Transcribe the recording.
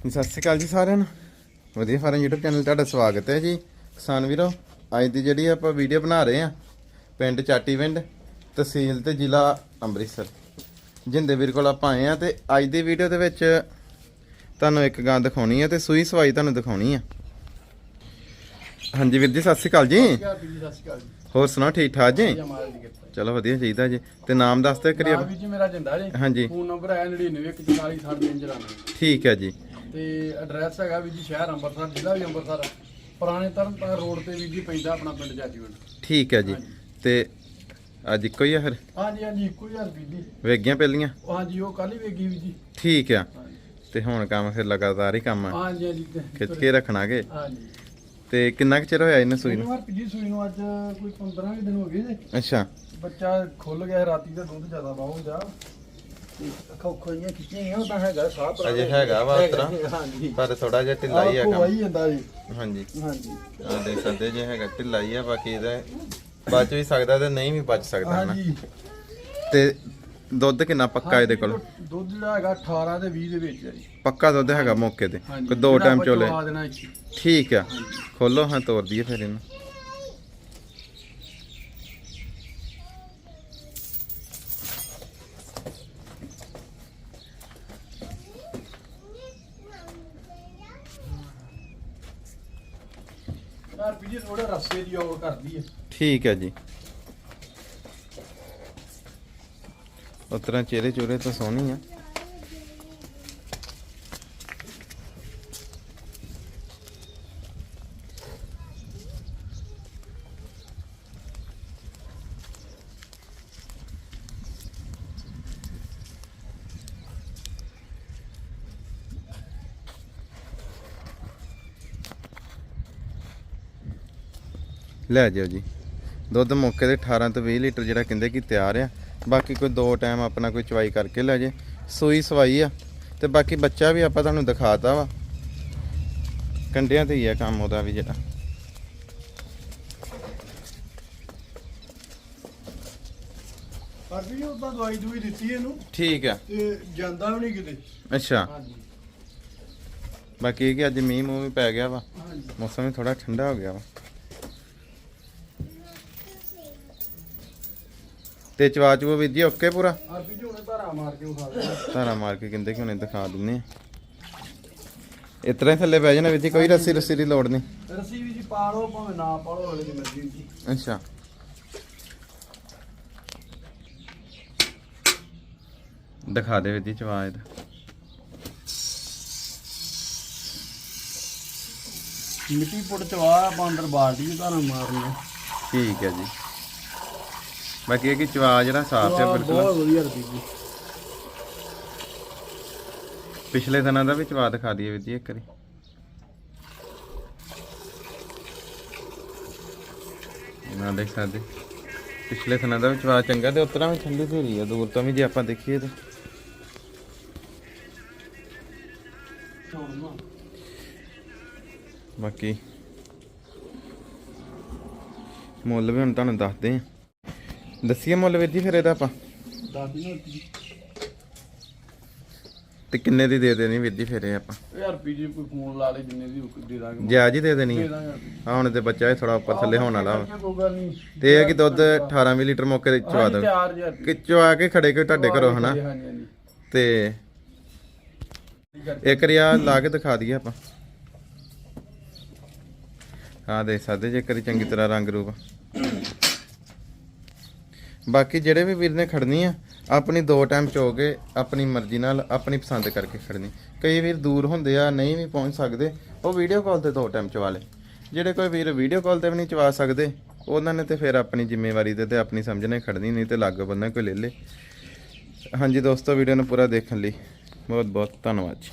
ਸਤਿ ਸ਼੍ਰੀ ਅਕਾਲ ਜੀ ਸਾਰਿਆਂ ਨੂੰ। ਵਧੀਆ ਫਾਰਮ YouTube ਚੈਨਲ ਤੁਹਾਡਾ ਸਵਾਗਤ ਹੈ ਜੀ। ਕਿਸਾਨ ਵੀਰੋ ਅੱਜ ਦੀ ਜਿਹੜੀ ਆਪਾਂ ਵੀਡੀਓ ਬਣਾ ਰਹੇ ਆ ਪਿੰਡ ਚਾਟੀਵਿੰਡ ਤਹਿਸੀਲ ਤੇ ਜ਼ਿਲ੍ਹਾ ਅੰਮ੍ਰਿਤਸਰ। ਜਿੰਦੇ ਵੀਰ ਕੋਲ ਆਪਾਂ ਆਏ ਆ ਤੇ ਅੱਜ ਦੀ ਵੀਡੀਓ ਦੇ ਵਿੱਚ ਤੁਹਾਨੂੰ ਇੱਕ ਗਾਂ ਦਿਖਾਉਣੀ ਹੈ ਤੇ ਸੂਈ ਸਵਾਈ ਤੁਹਾਨੂੰ ਦਿਖਾਉਣੀ ਆ ਹਾਂਜੀ ਵੀਰ ਜੀ ਸਤਿ ਸ਼੍ਰੀ ਅਕਾਲ ਜੀ। ਹੋਰ ਸੁਣਾਓ ਠੀਕ ਠਾਕ ਜੀ? ਚਲੋ ਵਧੀਆ ਚਾਹੀਦਾ ਜੀ। ਤੇ ਨਾਮ ਦੱਸ ਦਿਓ ਕਰੀਏ ਵੀ ਜੀ ਮੇਰਾ ਜਿੰਦਾ ਜੀ। ਹਾਂਜੀ। ਫੋਨ ਨੰਬਰ ਹੈ 991446 ਠੀਕ ਹੈ ਜੀ। ਤੇ ਐਡਰੈਸ ਹੈਗਾ ਵੀ ਜੀ ਸ਼ਹਿਰ ਅੰਮ੍ਰਿਤਸਰ ਜ਼ਿਲ੍ਹਾ ਵੀ ਅੰਮ੍ਰਿਤਸਰ। ਪੁਰਾਣੇ ਤਰਨਤਾਰਨ ਰੋਡ ਤੇ ਵੀ ਜੀ ਪੈਂਦਾ ਆਪਣਾ ਪਿੰਡ ਜਾਜੀਵੰਡ ਠੀਕ ਹੈ ਜੀ। ਤੇ ਅੱਜ ਇੱਕੋ ਹੀ ਆ ਫਿਰ? ਹਾਂਜੀ ਹਾਂਜੀ ਇੱਕੋ ਹੀ ਵੀ ਜੀ। ਵੇਗੀਆਂ ਪਹਿਲੀਆਂ? ਹਾਂਜੀ ਉਹ ਕੱਲ ਹੀ ਵੇਗੀ ਵੀ ਜੀ। ਠੀਕ ਆ। ਤੇ ਹੁਣ ਕੰਮ ਫਿਰ ਲਗਾਤਾਰ ਹੀ ਕੰਮ ਆ। ਹਾਂਜੀ ਹਾਂਜੀ ਖਿੱਚ ਕੇ ਰੱਖਣਾਗੇ? ਹਾਂਜੀ। ਤੇ ਕਿੰਨਾ ਕੁ ਚਿਰ ਹੋਇਆ ਇਹਨੂੰ ਸੂਈ ਨੂੰ? ਨੂੰ ਸੂਈ ਨੂੰ ਅੱਜ ਕੋਈ 15 ਕੁ ਦਿਨ ਹੋ ਗਏ ਜੀ। ਅੱਛਾ। ਬੱਚਾ ਖੁੱਲ ਗਿਆ ਰਾਤੀ ਦਾ ਦੁੱਧ ਜ਼ਿਆਦਾ ਬਹੁਤ ਜਾ ਅੱਖਾਂ ਉੱਖਾਂ ਜਿਹੀਆਂ ਖਿੱਚੀਆਂ ਗਈਆਂ ਉਹ ਤਾਂ ਹੈਗਾ ਸਾਹ ਪਰ ਅਜੇ ਹੈਗਾ। ਵਾ ਉਸ ਤਰ੍ਹਾਂ। ਹਾਂਜੀ। ਪਰ ਥੋੜਾ ਜਿਹਾ ਢਿੱਲਾ ਹੀ ਆ ਕੰਮ। ਵਾਈ ਜਾਂਦਾ ਜੀ। ਹਾਂਜੀ। ਹਾਂਜੀ। ਆ ਦੇਖ ਸਕਦੇ ਜੇ ਹੈਗਾ ਢਿੱਲਾ ਹੀ ਆ ਬਾਕੀ ਇਹਦਾ ਬਚ ਵੀ ਸਕਦਾ ਤੇ ਨਹੀਂ ਵੀ ਬਚ ਸਕਦਾ ਨਾ ਹਾਂਜੀ। ਤੇ ਦੁੱਧ ਕਿੰਨਾ ਪੱਕਾ ਇਹਦੇ ਕੋਲ? ਦੁੱਧ ਜਿਹੜਾ ਹੈਗਾ 18 ਤੇ 20 ਦੇ ਵਿੱਚ ਹੈ ਜੀ। ਪੱਕਾ ਦੁੱਧ ਹੈਗਾ ਮੌਕੇ ਤੇ ਕੋਈ ਦੋ ਟਾਈਮ ਚੋਲੇ। ਠੀਕ ਆ। ਖੋਲੋ ਹਾਂ ਤੋਰ ਦਈਏ ਫਿਰ ਇਹਨੂੰ। ਯਾਰ ਵੀ ਜੀ ਥੋੜਾ ਰਸਤੇ ਦੀ ਉਹ ਕਰਦੀ ਹੈ ਠੀਕ ਹੈ ਜੀ। ਉਸ ਤਰ੍ਹਾਂ ਚਿਹਰੇ ਚੂਰੇ ਤਾਂ ਸੋਹਣੀ ਆ। ਲੈ ਜਾਓ ਜੀ। ਦੁੱਧ ਮੌਕੇ ਤੇ 18 ਤੋਂ 20 ਲੀਟਰ ਜਿਹੜਾ ਕਹਿੰਦੇ ਕਿ ਤਿਆਰ ਆ। ਬਾਕੀ ਕੋਈ ਦੋ ਟਾਈਮ ਆਪਣਾ ਕੋਈ ਚਵਾਈ ਕਰਕੇ ਲੈ ਜੇ। ਸੂਈ ਸਵਾਈ ਆ। ਤੇ ਬਾਕੀ ਬੱਚਾ ਵੀ ਆਪਾਂ ਤੁਹਾਨੂੰ ਦਿਖਾਤਾ ਵਾ। ਕੰਡਿਆਂ ਤੇ ਹੀ ਆ ਕੰਮ ਉਹਦਾ ਵੀ ਜਿਹੜਾ। ਦਵਾਈ ਦੂਈ ਦਿੱਤੀ ਇਹਨੂੰ। ਠੀਕ ਆ। ਤੇ ਜਾਂਦਾ ਵੀ ਨਹੀਂ ਕਿਤੇ। ਅੱਛਾ। ਹਾਂਜੀ। ਬਾਕੀ ਇਹ ਕਿ ਅੱਜ ਮੀਂਹ ਮੂੰਹ ਵੀ ਪੈ ਗਿਆ ਵਾ। ਮੌਸਮ ਵੀ ਥੋੜਾ ਠੰਡਾ ਹੋ ਗਿਆ ਵਾ। ਤੇ ਚਵਾ ਚੂ ਵੀਰ ਜੀ ਓਕੇ ਪੂਰਾ? ਜੀ ਧਾਰਾ ਮਾਰ ਕੇ ਉਠਾ ਲਿਆ ਧਾਰਾ ਮਾਰ ਕੇ ਕਹਿੰਦੇ ਕਿ ਹੁਣੇ ਦਿਖਾ ਦਿੰਨੇ ਇਤਰਾ ਹੀ ਥੱਲੇ ਬਹਿ ਜਾਣਾ ਵੀਰ ਜੀ ਕੋਈ ਰੱਸੀ ਰੱਸੀ ਦੀ ਲੋੜ ਨਹੀਂ। ਰੱਸੀ ਵੀ ਜੀ ਪਾ ਲਓ ਭਾਵੇਂ ਨਾ ਪਾ ਲਓ ਅਗਲੇ ਦੀ ਮਰਜ਼ੀ ਜੀ ਅੱਛਾ। ਦਿਖਾ ਦੇ ਵੀਰ ਜੀ ਚਵਾ ਇਹਦਾ। ਮਿੱਟੀ ਪੁੱਟ ਚਵਾ ਆਪਾਂ ਅੰਦਰ ਬਾਲਟੀ ਧਾਰਾ ਮਾਰਨਾ ਠੀਕ ਹੈ ਜੀ। ਬਾਕੀ ਇਹ ਕਿ ਚਵਾ ਜਿਹੜਾ ਸਾਫ਼ ਹੈ ਬਹੁਤ ਬਿਲਕੁਲ ਵਧੀਆ ਰੱਖੀ ਜੀ ਪਿਛਲੇ ਦਿਨਾਂ ਦਾ ਵੀ ਚਵਾ ਦਿਖਾ ਦਈਏ ਵੀਰ ਜੀ ਇੱਕ ਵਾਰੀ। ਨਾ ਦੇਖ ਸਕਦੇ। ਪਿਛਲੇ ਦਿਨਾਂ ਦਾ ਵੀ ਚਵਾ ਚੰਗਾ ਤੇ ਉਤਰਾ ਵੀ ਠੰਡੀ ਧੀਰੀ ਆ ਦੂਰ ਤੋਂ ਵੀ ਜੇ ਆਪਾਂ ਦੇਖੀਏ ਤੇ। ਬਾਕੀ ਮੁੱਲ ਵੀ ਹੁਣ ਤੁਹਾਨੂੰ ਦੱਸਦੇ ਆ। ਦੱਸੀਏ ਮੁੱਲ ਵੀਰ ਜੀ ਫਿਰ ਇਹਦਾ ਆਪਾਂ। ਦਾਦੀ ਤੇ ਕਿੰਨੇ ਦੀ ਦੇ ਦੇਣੀ ਵੀਰ ਜੀ ਫਿਰ ਇਹ ਆਪਾਂ? ਯਾਰ ਪੀਜੀ ਕੋਈ ਫੋਨ ਲਾ ਲੈ ਜਿੰਨੇ ਦੀ ਦੇ ਦਾਂਗੇ। ਜਾਇਜ਼ ਹੀ ਦੇ ਦੇਣੀ ਦੇ ਆ ਦਾਂਗੇ ਆ ਹੁਣ ਤੇ ਬੱਚਾ ਥੋੜਾ ਉੱਪਰ ਥੱਲੇ ਹੋਣ ਵਾਲਾ ਵਾ। ਕੋਈ ਗੱਲ ਨਹੀਂ। ਤੇ ਇਹ ਕਿ ਦੁੱਧ 18 20 ਲੀਟਰ ਮੌਕੇ ਤੇ ਚਵਾ ਦੋ ਕਿ ਚਵਾ ਕੇ ਖੜੇ ਕੇ ਤੁਹਾਡੇ ਘਰੋਂ ਹਨਾ? ਹਾਂਜੀ ਹਾਂਜੀ ਤੇ ਇੱਕ ਰਿਆ ਲਾ ਕੇ ਦਿਖਾ ਦਈਏ ਆਪਾਂ। ਹਾਂ ਦੇਖ ਸਕਦੇ ਜੇ ਕਰੀ ਚੰਗੀ ਤਰ੍ਹਾਂ ਰੰਗ ਰੂਪ। ਬਾਕੀ ਜਿਹੜੇ ਵੀ ਵੀਰ ਨੇ ਖੜਨੀ ਆ, ਆਪਣੀ ਦੋ ਟਾਈਮ ਚੋ ਕੇ ਆਪਣੀ ਮਰਜ਼ੀ ਨਾਲ ਆਪਣੀ ਪਸੰਦ ਕਰਕੇ ਖੜਨੀ। ਕਈ ਵੀਰ ਦੂਰ ਹੁੰਦੇ ਆ, ਨਹੀਂ ਵੀ ਪਹੁੰਚ ਸਕਦੇ, ਉਹ ਵੀਡੀਓ ਕਾਲ ਤੇ ਦੋ ਟਾਈਮ ਚਵਾ ਲੇ। ਜਿਹੜੇ ਕੋਈ ਵੀਰ ਵੀਡੀਓ ਕਾਲ ਤੇ ਵੀ ਨਹੀਂ ਚਵਾ ਸਕਦੇ, ਉਹਨਾਂ ਨੇ ਤੇ ਫਿਰ ਆਪਣੀ ਜ਼ਿੰਮੇਵਾਰੀ ਤੇ ਤੇ ਆਪਣੀ ਸਮਝ ਨਾਲ ਹੀ ਖੜਨੀ, ਨਹੀਂ ਤੇ ਲੱਗ ਬੰਦਾ ਕੋਈ ਲੈ ਲੇ। ਹਾਂਜੀ ਦੋਸਤੋ ਵੀਡੀਓ ਨੂੰ ਪੂਰਾ ਦੇਖਣ ਲਈ ਬਹੁਤ ਬਹੁਤ ਧੰਨਵਾਦ ਜੀ।